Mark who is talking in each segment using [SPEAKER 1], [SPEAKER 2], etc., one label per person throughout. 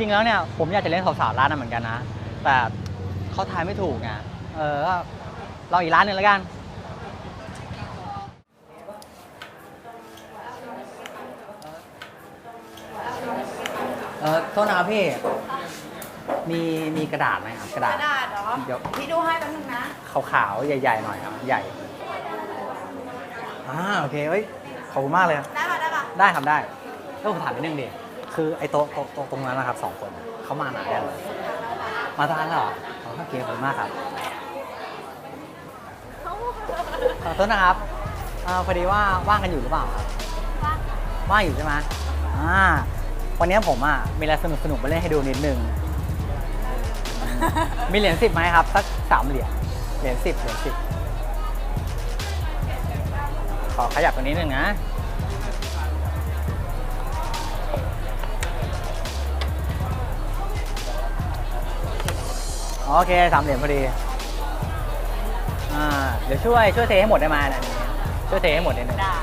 [SPEAKER 1] ริง ๆ แล้วเนี่ยผมอยากจะเล่นสาวๆร้านนั้นเหมือนกันนะ แต่เขาทายไม่ถูกไงเออก็เราอีกร้านหนึ่งแล้วกัน เออโทษนะครับพี่ มีมีกระดาษไหมครับกระ
[SPEAKER 2] ก
[SPEAKER 1] ดาษ
[SPEAKER 2] ระดาษเหรอ
[SPEAKER 1] เดี๋ยว
[SPEAKER 2] พี่ดูให้แป๊บนึงนะ
[SPEAKER 1] ขาวๆ ใหญ่ๆ หน่อยครับ ใหญ่อ่าโอเคเฮ้ยขอบคุณมากเลยครับ
[SPEAKER 2] ได้ป่ะได้ป่ะ
[SPEAKER 1] ได้ครับได้แล้วผมถามนิดนึงดิ คือไอ้โต๊ะโต๊ะโต๊ะตรงนั้นนะครับสองคนเขามาไหนกันมาทานแล้วเหรออ๋อโอเคขอบคุณมากครับขอโทษนะครับเอ่อพอดีว่าว่างกันอยู่หรือเปล่าครับว่างอยู่ใช่ไหมอ่าวันนี้ผมอะมีอะไรสนุกสนุกๆมาเล่นให้ดูนิดนึง มีเหรียญสิบไหมครับสักสามเหรียญเหรียญสิบเหรียญสิบขอขยับตรงนี้หนึ่งนะ โอเคสามเหรียญพอดีอ่าเดี๋ยวช่วยช่วยเทให้หมดได้ไหมนะนี่ช่วยเทให้หมดนิดนึง
[SPEAKER 2] ได้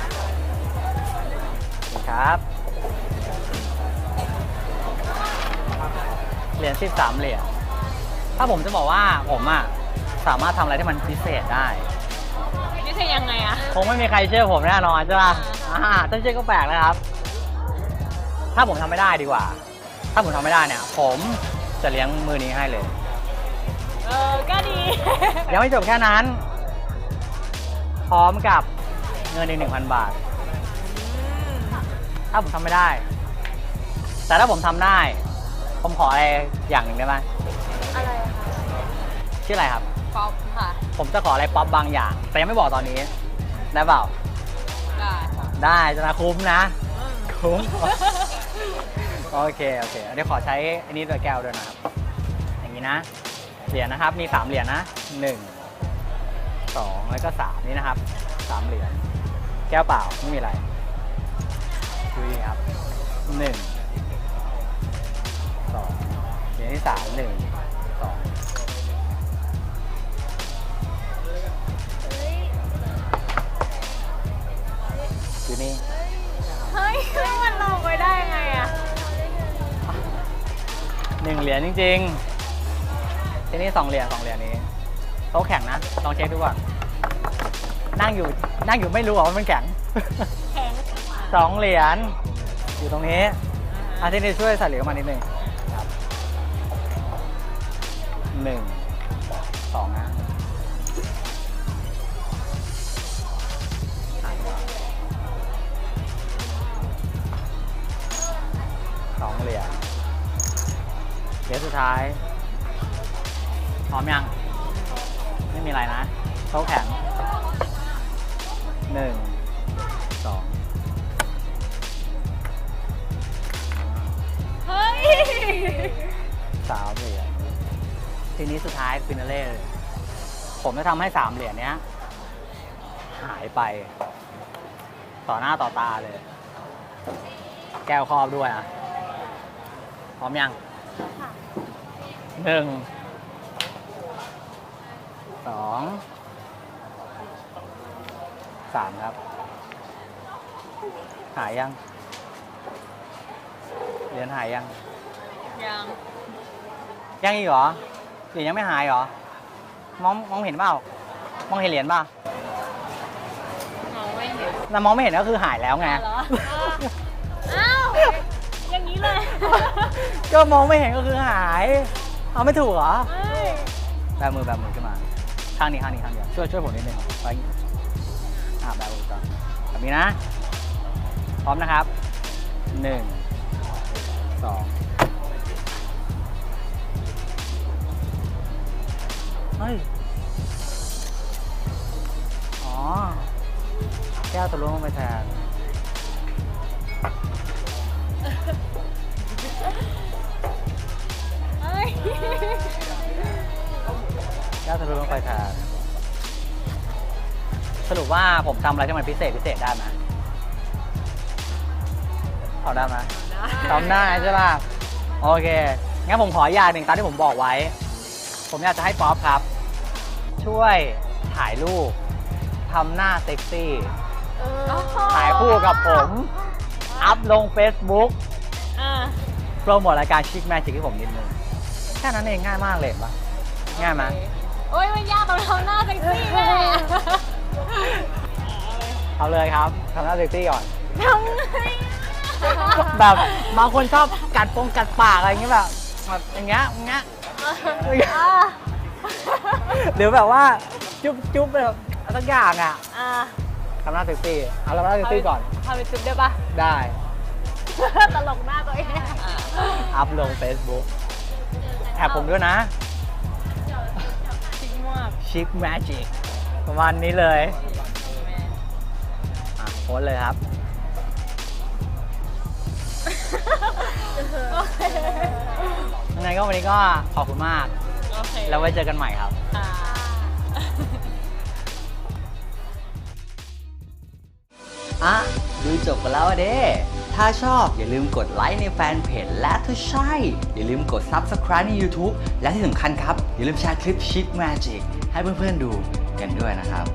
[SPEAKER 1] ครับเหรียญสิบสามเหรียญถ้าผมจะบอกว่าผมอะสามารถทำอะไรที่มันพิเศษได้
[SPEAKER 2] นี่คือยังไงอะ
[SPEAKER 1] คงไม่มีใครเชื่อผมแน่นอนใช่ป่ะอ่าถ้าเชื่อก็แปลกนะครับ ถ้าผมทำไม่ได้ดีกว่า ถ้าผมทำไม่ได้เนี่ย ผมจะเลี้ยงมือนี้ให้เลย
[SPEAKER 2] เออ ก็ดี
[SPEAKER 1] ยังไม่จบแค่นั้น พร้อมกับเงินอีกหนึ่งพันบาท ถ้าผมทำไม่ได้ แต่ถ้าผมทำได้ ผมขออะไรอย่างหนึ่งได้ไหม
[SPEAKER 2] อะไรคะ
[SPEAKER 1] ชื่ออะไรครับ
[SPEAKER 2] ป๊อปค่ะ
[SPEAKER 1] ผมจะขออะไรป๊อปบางอย่าง แต่ยังไม่บอกตอนนี้ ได้เปล่า
[SPEAKER 2] ได้ค่ะ
[SPEAKER 1] ได้จะนะคุ้มนะ คุ้ม โอเค โอเค เดี๋ยวขอใช้อันนี้ด้วยแก้วด้วยนะครับ อย่างนี้นะ เหรียญนะครับ มีสามเหรียญนะหนึ่งสองแล้วก็สามนี่นะครับสามเหรียญ แก้วเปล่า ไม่มีอะไรดูดีครับหนึ่งสองเหรียญที่สามหนึ่งสองอยู่นี่
[SPEAKER 2] เฮ้ยมันลงไปได้ไงอะ
[SPEAKER 1] หนึ่งเหรียญจริง ๆ ที่นี่สองเหรียญสองเหรียญนี้โต๊ะแข็งนะ ลองเช็คดูก่อนนั่งอยู่นั่งอยู่ไม่รู้หรอว่ามันแข็ง
[SPEAKER 2] แข็ง
[SPEAKER 1] สองเหรียญอยู่ตรงนี้อาที่นี่ช่วยใส่เหรียญมานิดนึงครับหนึ่งสองนะอะสองเหรียญเหรียญสุดท้าย พร้อมยัง ไม่มีอะไรนะโต๊ะแข็งหนึ่งสอง
[SPEAKER 2] เฮ้ย
[SPEAKER 1] สามเหรียญทีนี้สุดท้ายฟินาเล่เลยผมจะทำให้สามเหรียญเนี้ย หายไป ต่อหน้าต่อตาเลย แก้วครอบด้วยอะ พร้อมยังหนึ่ง สองสามครับ หายยัง เหรียญหายยัง
[SPEAKER 2] ยัง
[SPEAKER 1] ยังอีกเหรอเหรียญยังไม่หายเหรอ มองมองเห็นเปล่ามองเห็นเหรียญเปล่าม
[SPEAKER 2] องไม่เห็น
[SPEAKER 1] แต่มองไม่เห็นก็คือหายแล้วไง
[SPEAKER 2] อ๋อเหรออ้าวอย่างนี้เลย
[SPEAKER 1] ก็มองไม่เห็นก็คือหาย เอาไม่ถูกเหรอ
[SPEAKER 2] เอ้ย
[SPEAKER 1] แบมือแบมือขึ้นมา ข้างนี้ข้างนี้ข้างเดียวช่วยช่วยผมนิดนึงไปอ่างงี้อ่าแบมือก่อนแบบนี้นะ พร้อมนะครับหนึ่งสองเฮ้ย อ๋อ แก้วทะลุลงไปแทน
[SPEAKER 2] เอ้ย
[SPEAKER 1] แก้วทะลุลงไปแทนสรุปว่าผมทำอะไรที่มันพิเศษพิเศษได้ไหมทำได้ไหมทำได้ใช่ป่ะ โอเค งั้นผมขออย่างหนึ่งตามที่ผมบอกไว้ ผมอยากจะให้ป๊อปครับ ช่วยถ่ายรูปทำหน้าเซ็กซี่ ถ่ายคู่กับผม อัพลง Facebook
[SPEAKER 2] อ่า
[SPEAKER 1] สรโมทรายการชิคแมจิกให้ผมนิดนึง แค่นั้นเองง่ายมากเลยเห็นปะง่ายไหม
[SPEAKER 2] โอ้ยมันยากตรงทำหน้าเซ็กซี่แม่
[SPEAKER 1] เอาเลยครับทำหน้าเซ็กซี่ก่อน
[SPEAKER 2] ทำไง
[SPEAKER 1] แบบบางคนชอบกัดปงกัดปากอะไรอย่างเงี้ยแบบแบบอย่างเงี้ยอย่างเงี้ย
[SPEAKER 2] อะ
[SPEAKER 1] หรือแบบว่าจุ๊บจุ๊บแบบอะไรสักอย่างอะ
[SPEAKER 2] อะ
[SPEAKER 1] ทำหน้าเซ็กซี่เอาทำหน้าเซ็กซี่ก่อน
[SPEAKER 2] พาไปจุ๊บได้ปะ
[SPEAKER 1] ได้
[SPEAKER 2] ตลกหน้าตัวเอง
[SPEAKER 1] อัพลง Facebook แท็กผมด้วยนะ
[SPEAKER 2] จริงมาก
[SPEAKER 1] ชิคแมจิกประมาณนี้เลยอะโพสต์เลยครับ
[SPEAKER 2] โอเค
[SPEAKER 1] ยังไงก็วันนี้ก็ขอบคุณมาก
[SPEAKER 2] โอเค
[SPEAKER 1] แล้วไว้เจอกันใหม่ครับ
[SPEAKER 2] ค่ะ
[SPEAKER 1] อะ ดูจบกันแล้วอะเด้ถ้าชอบอย่าลืมกดไลค์ในแฟนเพจและถ้าใช่ อย่าลืมกด Subscribe ใน YouTube และที่สำคัญครับ อย่าลืมแชร์คลิป Chic Magic ให้เพื่อนๆดูกันด้วยนะครับ